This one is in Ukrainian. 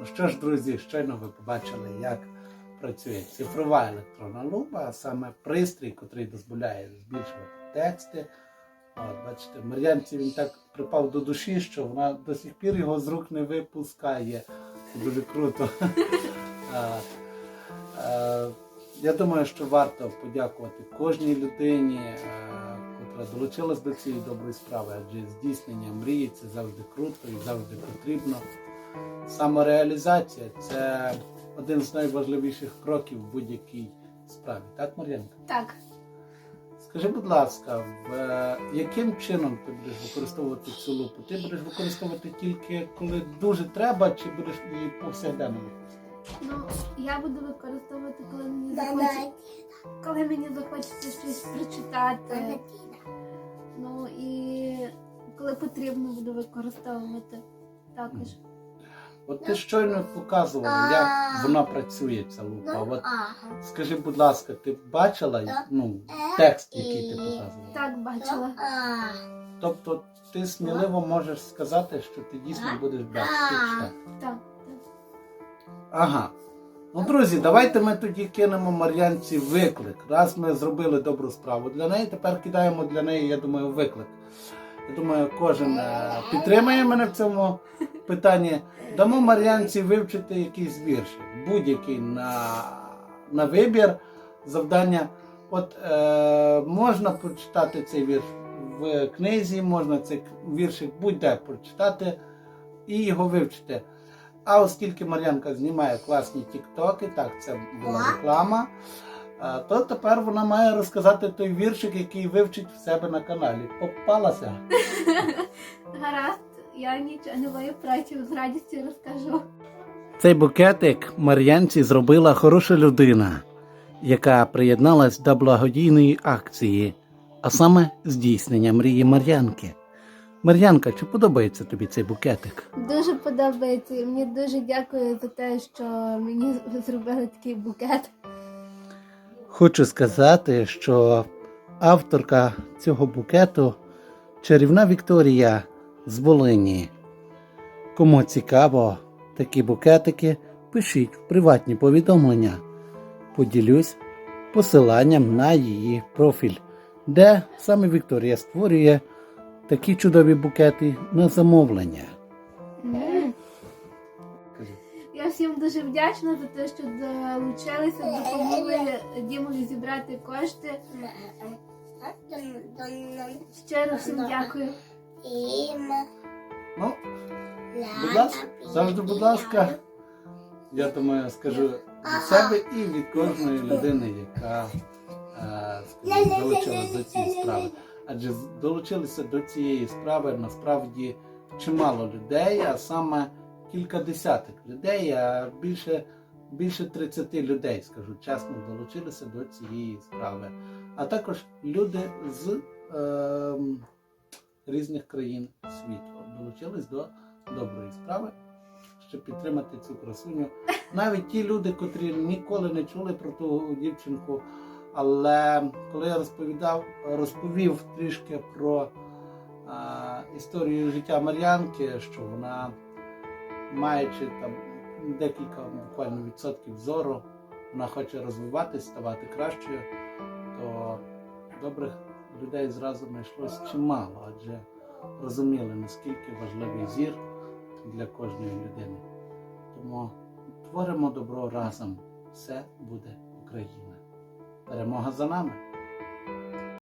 Ну що ж, друзі, щойно ви побачили, як працює цифрова електронна лупа, а саме пристрій, який дозволяє збільшувати тексти. От, бачите, Мар'янці він так припав до душі, що вона до сих пір його з рук не випускає. Це дуже круто. Я думаю, що варто подякувати кожній людині, е, котра долучилась до цієї доброї справи, адже здійснення мрії це завжди круто і завжди потрібно. Самореалізація це один з найважливіших кроків в будь-якій справі. Так, Мар'янка? Так, Скажи, будь ласка, е, яким чином ти будеш використовувати цю лупу? Ти будеш використовувати тільки коли дуже треба, чи будеш її повсякденно використовувати? ну я буду використовувати, коли мені захочеться, коли мені захочеться щось прочитати. Ну і коли потрібно буду використовувати також. От ти щойно показувала, як вона працює, ця лупа. От скажи, будь ласка, ти бачила ну, текст, який ти показувала? Так, бачила. Тобто ти сміливо можеш сказати, що ти дійсно будеш бачити читати. Так, так. Ага. Ну, друзі, давайте ми тоді кинемо Мар'янці виклик. Раз ми зробили добру справу для неї, тепер кидаємо для неї, я думаю, виклик. Я думаю, кожен е, підтримає мене в цьому питанні. Дамо Мар'янці вивчити якийсь вірш, будь-який на, на вибір завдання. От е, можна прочитати цей вірш в книзі, можна цей віршик будь-де прочитати і його вивчити. А оскільки Мар'янка знімає класні тіктоки, так, це була реклама, е, то тепер вона має розказати той віршик, який вивчить в себе на каналі. Попалася. Гаразд, я нічого не маю праці, з радістю розкажу. Цей букетик Мар'янці зробила хороша людина, яка приєдналась до благодійної акції, а саме здійснення мрії Мар'янки. Мар'янка, чи подобається тобі цей букетик? Дуже подобається. і Мені дуже дякую за те, що мені зробили такий букет. Хочу сказати, що авторка цього букету чарівна Вікторія з Волині. Кому цікаво такі букетики, пишіть в приватні повідомлення. Поділюсь посиланням на її профіль, де саме Вікторія створює такі чудові букети на замовлення. Я всім дуже вдячна за те, що долучилися, допомогли Дімові зібрати кошти. Щиро всім дякую. Ну, будь ласка, завжди, будь ласка. Я думаю, скажу від себе і від кожної людини, яка е, скажімо, долучилася до цієї справи. Адже долучилися до цієї справи насправді чимало людей, а саме кілька десяток людей, а більше, більше 30 людей, скажу чесно, долучилися до цієї справи. А також люди з е, різних країн світу долучились до доброї справи щоб підтримати цю красуню. Навіть ті люди, котрі ніколи не чули про ту дівчинку. Але коли я розповідав, розповів трішки про а, історію життя Мар'янки, що вона, маючи там декілька буквально відсотків зору, вона хоче розвиватись, ставати кращою, то добрих людей зразу знайшлось чимало, адже розуміли, наскільки важливий зір для кожної людини. Тому творимо добро разом. Все буде Україна. Перемога за нами.